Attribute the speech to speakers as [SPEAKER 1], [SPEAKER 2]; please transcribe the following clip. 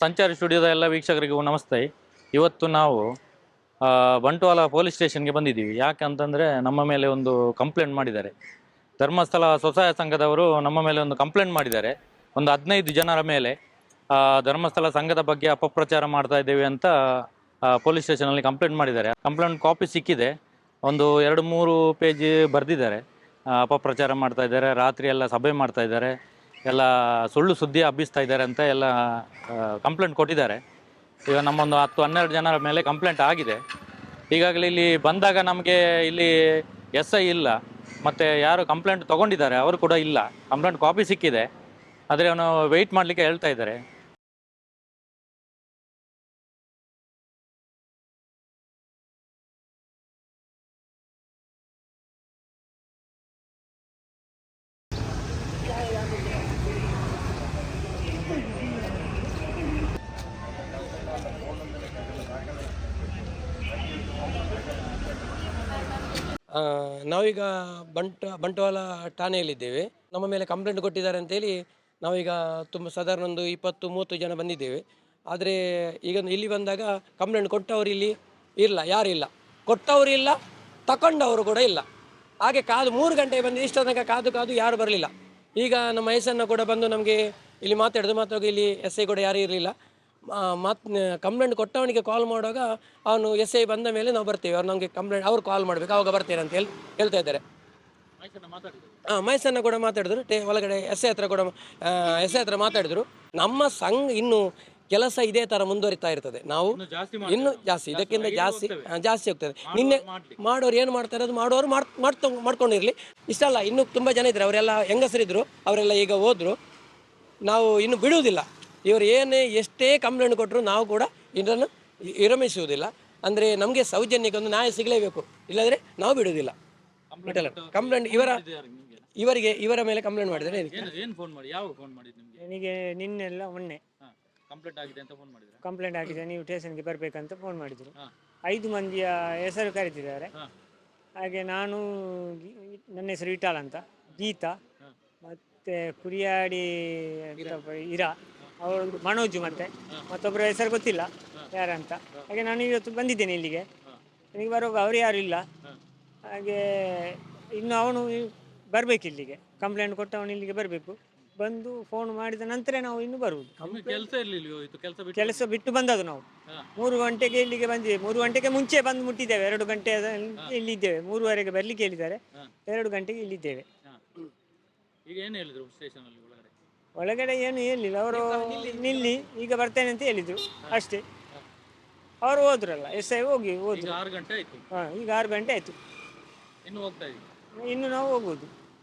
[SPEAKER 1] ಸಂಚಾರಿ ಸ್ಟುಡಿಯೋದ ಎಲ್ಲ ವೀಕ್ಷಕರಿಗೂ ನಮಸ್ತೆ. ಇವತ್ತು ನಾವು ಬಂಟ್ವಾಲ ಪೊಲೀಸ್ ಸ್ಟೇಷನ್ಗೆ ಬಂದಿದ್ದೀವಿ. ಯಾಕೆ ಅಂತಂದರೆ ನಮ್ಮ ಮೇಲೆ ಒಂದು ಕಂಪ್ಲೇಂಟ್ ಮಾಡಿದ್ದಾರೆ. ಧರ್ಮಸ್ಥಳ ಸ್ವಸಹಾಯ ಸಂಘದವರು ನಮ್ಮ ಮೇಲೆ ಒಂದು ಕಂಪ್ಲೇಂಟ್ ಮಾಡಿದ್ದಾರೆ. ಒಂದು ಹದಿನೈದು ಜನರ ಮೇಲೆ ಧರ್ಮಸ್ಥಳ ಸಂಘದ ಬಗ್ಗೆ ಅಪಪ್ರಚಾರ ಮಾಡ್ತಾ ಇದ್ದೇವೆ ಅಂತ ಪೊಲೀಸ್ ಸ್ಟೇಷನಲ್ಲಿ ಕಂಪ್ಲೇಂಟ್ ಮಾಡಿದ್ದಾರೆ. ಕಂಪ್ಲೇಂಟ್ ಕಾಪಿ ಸಿಕ್ಕಿದೆ. ಒಂದು ಎರಡು ಮೂರು ಪೇಜ್ ಬರೆದಿದ್ದಾರೆ. ಅಪಪ್ರಚಾರ ಮಾಡ್ತಾ ಇದ್ದಾರೆ. ರಾತ್ರಿ ಎಲ್ಲ ಸಭೆ ಮಾಡ್ತಾ ಇದ್ದಾರೆ. ಎಲ್ಲ ಸುಳ್ಳು ಸುದ್ದಿ ಹಬ್ಬಿಸ್ತಾ ಇದ್ದಾರೆ ಅಂತ ಎಲ್ಲ ಕಂಪ್ಲೇಂಟ್ ಕೊಟ್ಟಿದ್ದಾರೆ. ಈಗ ನಮ್ಮೊಂದು ಹತ್ತು ಹನ್ನೆರಡು ಜನರ ಮೇಲೆ ಕಂಪ್ಲೇಂಟ್ ಆಗಿದೆ. ಈಗಾಗಲೇ ಇಲ್ಲಿ ಬಂದಾಗ ನಮಗೆ ಇಲ್ಲಿ ಎಸ್ ಐ ಇಲ್ಲ, ಮತ್ತು ಯಾರು ಕಂಪ್ಲೇಂಟ್ ತೊಗೊಂಡಿದ್ದಾರೆ ಅವರು ಕೂಡ ಇಲ್ಲ. ಕಂಪ್ಲೇಂಟ್ ಕಾಪಿ ಸಿಕ್ಕಿದೆ. ಆದರೆ ಅವನು ವೆಯ್ಟ್ ಮಾಡಲಿಕ್ಕೆ ಹೇಳ್ತಾ ಇದ್ದಾರೆ.
[SPEAKER 2] ನಾವೀಗ ಬಂಟ, ಬಂಟ್ವಾಳ ಠಾಣೆಯಲ್ಲಿದ್ದೇವೆ. ನಮ್ಮ ಮೇಲೆ ಕಂಪ್ಲೇಂಟ್ ಕೊಟ್ಟಿದ್ದಾರೆ ಅಂತೇಳಿ ನಾವೀಗ ತುಂಬ ಸಾಧಾರಣ ಒಂದು ಇಪ್ಪತ್ತು, ಮೂವತ್ತು ಜನ ಬಂದಿದ್ದೇವೆ. ಆದರೆ ಈಗ ಇಲ್ಲಿ ಬಂದಾಗ ಕಂಪ್ಲೇಂಟ್ ಕೊಟ್ಟವರು ಇಲ್ಲಿ ಇಲ್ಲ ಯಾರಿಲ್ಲ ಕೊಟ್ಟವರು ಇಲ್ಲ ತಗೊಂಡವರು ಕೂಡ ಇಲ್ಲ. ಹಾಗೆ ಕಾದು ಮೂರು ಗಂಟೆ ಬಂದು ಇಷ್ಟ ತನಕ ಕಾದು ಕಾದು ಯಾರು ಬರಲಿಲ್ಲ. ಈಗ ನಮ್ಮ ಮೈಸನ್ನು ಕೂಡ ಬಂದು ನಮಗೆ ಇಲ್ಲಿ ಮಾತಾಡೋದು ಮಾತಾಡೋದು ಇಲ್ಲಿ ಎಸ್ ಐ ಕೂಡ ಯಾರೂ ಇರಲಿಲ್ಲ. ಮಾತ್ ಕಂಪ್ಲೇಂಟ್ ಕೊಟ್ಟವನಿಗೆ ಕಾಲ್ ಮಾಡುವಾಗ ಅವನು ಎಸ್ ಐ ಬಂದ ಮೇಲೆ ನಾವು ಬರ್ತೇವೆ. ಅವ್ರು ನಮಗೆ ಕಂಪ್ಲೇಂಟ್ ಅವ್ರು ಕಾಲ್ ಮಾಡಬೇಕು. ಅವಾಗ ಬರ್ತೇನೆ ಅಂತ ಹೇಳಿ ಹೇಳ್ತಾ ಇದ್ದಾರೆ. ಹಾಂ ಮೈಸನ್ನ ಕೂಡ ಮಾತಾಡಿದ್ರು. ಟೇ ಒಳಗಡೆ ಎಸ್ ಐ ಹತ್ರ ಕೂಡ ಎಸ್ ಐ ಹತ್ರ ಮಾತಾಡಿದ್ರು. ನಮ್ಮ ಸಂಘ ಇನ್ನು ಕೆಲಸ ಇದೇ ತರ ಮುಂದುವರಿತಾ ಇರ್ತದೆ. ನಾವು ಇನ್ನು ಜಾಸ್ತಿ ಇದಕ್ಕಿಂತ ಜಾಸ್ತಿ ಜಾಸ್ತಿ ಹೋಗ್ತದೆ. ನಿನ್ನೆ ಮಾಡೋರು ಏನು ಮಾಡ್ತಾರೆ? ಅದು ಮಾಡೋರು ಮಾಡ್ ಮಾಡ್ತೊ ಮಾಡ್ಕೊಂಡಿರಲಿ. ಇಷ್ಟಲ್ಲ ಇನ್ನು ತುಂಬ ಜನ ಇದ್ದಾರೆ. ಅವರೆಲ್ಲ ಹೆಂಗಸರಿದ್ರು ಅವರೆಲ್ಲ ಈಗ ಹೋದ್ರು. ನಾವು ಇನ್ನು ಬಿಡುವುದಿಲ್ಲ. ಇವರು ಏನೇ ಎಷ್ಟೇ ಕಂಪ್ಲೇಂಟ್ ಕೊಟ್ಟರು ನಾವು ಕೂಡ ಇದನ್ನು ವಿರಮಿಸುವುದಿಲ್ಲ. ಅಂದರೆ ನಮಗೆ ಸೌಜನ್ಯಕ್ಕೆ ಒಂದು ನ್ಯಾಯ ಸಿಗಲೇಬೇಕು. ಇಲ್ಲದ್ರೆ ನಾವು ಬಿಡುವುದಿಲ್ಲ. ಕಂಪ್ಲೇಂಟ್ ಇವರ ಇವರಿಗೆ ಇವರ ಮೇಲೆ ಕಂಪ್ಲೇಂಟ್ ಮಾಡಿದರೆ
[SPEAKER 1] ಏನು ಏನು ಫೋನ್ ಮಾಡಿ? ಯಾವ ಫೋನ್ ಮಾಡಿದ್ದು ನಿಮಗೆ?
[SPEAKER 3] ನನಗೆ ನಿನ್ನೆಲ್ಲ ಮೊನ್ನೆ.
[SPEAKER 1] ಕಂಪ್ಲೇಂಟ್ ಆಗಿದೆ ಅಂತ ಫೋನ್ ಮಾಡಿದ್ರು?
[SPEAKER 3] ಕಂಪ್ಲೇಂಟ್ ಆಗಿದೆ ನೀವು ಸ್ಟೇಷನ್ಗೆ ಬರಬೇಕಂತ ಫೋನ್ ಮಾಡಿದ್ರು. ಐದು ಮಂದಿಯ ಹೆಸರು ಕರೀತಿದ್ದಾರೆ. ಹಾಗೆ ನಾನು ನನ್ನ ಹೆಸರು ವಿಠಾಲ್ ಅಂತ. ಗೀತಾ. ಮತ್ತೆ ಕುರಿಯಾಡಿ ಅಂತ ಇರಾ. ಅವಳು ಮನೋಜ್ ಮತ್ತೆ ಮತ್ತೊಬ್ಬರ ಹೆಸರು ಗೊತ್ತಿಲ್ಲ ಯಾರಂತ. ಹಾಗೆ ನಾನು ಇವತ್ತು ಬಂದಿದ್ದೇನೆ ಇಲ್ಲಿಗೆ. ನನಗೆ ಬರುವಾಗ ಅವ್ರು ಯಾರು ಇಲ್ಲ. ಹಾಗೆ ಇನ್ನು ಅವನು ಬರಬೇಕು ಇಲ್ಲಿಗೆ. ಕಂಪ್ಲೇಂಟ್ ಕೊಟ್ಟವನು ಇಲ್ಲಿಗೆ ಬರಬೇಕು. ಬಂದು ಫೋನ್ ಮಾಡಿದ ನಂತರ ನಾವು ಇನ್ನು ಬರುವುದು.
[SPEAKER 1] ಕೆಲಸ ಇರಲಿಲ್ಲ ಕೆಲಸ ಬಿಟ್ಟು
[SPEAKER 3] ಬಂದದ್ದು ನಾವು. ಮೂರು ಗಂಟೆಗೆ ಇಲ್ಲಿಗೆ ಬಂದಿದ್ದೇವೆ. ಮೂರು ಗಂಟೆಗೆ ಮುಂಚೆ ಬಂದು ಮುಟ್ಟಿದ್ದೇವೆ. ಎರಡು ಗಂಟೆ ಇಲ್ಲಿದ್ದೇವೆ. ಮೂರುವರೆಗೆ ಬರ್ಲಿಕ್ಕೆ ಹೇಳಿದ್ದಾರೆ. ಎರಡು ಗಂಟೆಗೆ ಇಲ್ಲಿದ್ದೇವೆ.
[SPEAKER 1] ಈಗ ಏನು ಹೇಳಿದ್ರು ಸ್ಟೇಷನಲ್ಲಿ ಒಳಗಡೆ
[SPEAKER 3] ಏನು ಹೇಳಿಲ್ಲ. ಅವರು ನಿಲ್ಲಿ ಈಗ ಬರ್ತೇನೆ ಅಂತ ಹೇಳಿದ್ರು. ಅಷ್ಟೇ. ಅವರು ಹೋದ್ರಲ್ಲ ಎಸ್ ಐ ಹೋಗಿ ಹೋದ್ರು.
[SPEAKER 1] ಆರು ಗಂಟೆ ಆಯ್ತು.
[SPEAKER 3] ಹಾಂ ಈಗ ಆರು ಗಂಟೆ ಆಯ್ತು.
[SPEAKER 1] ಇನ್ನು ಹೋಗ್ತಾ
[SPEAKER 3] ಇನ್ನು ನಾವು ಹೋಗ್ಬೋದು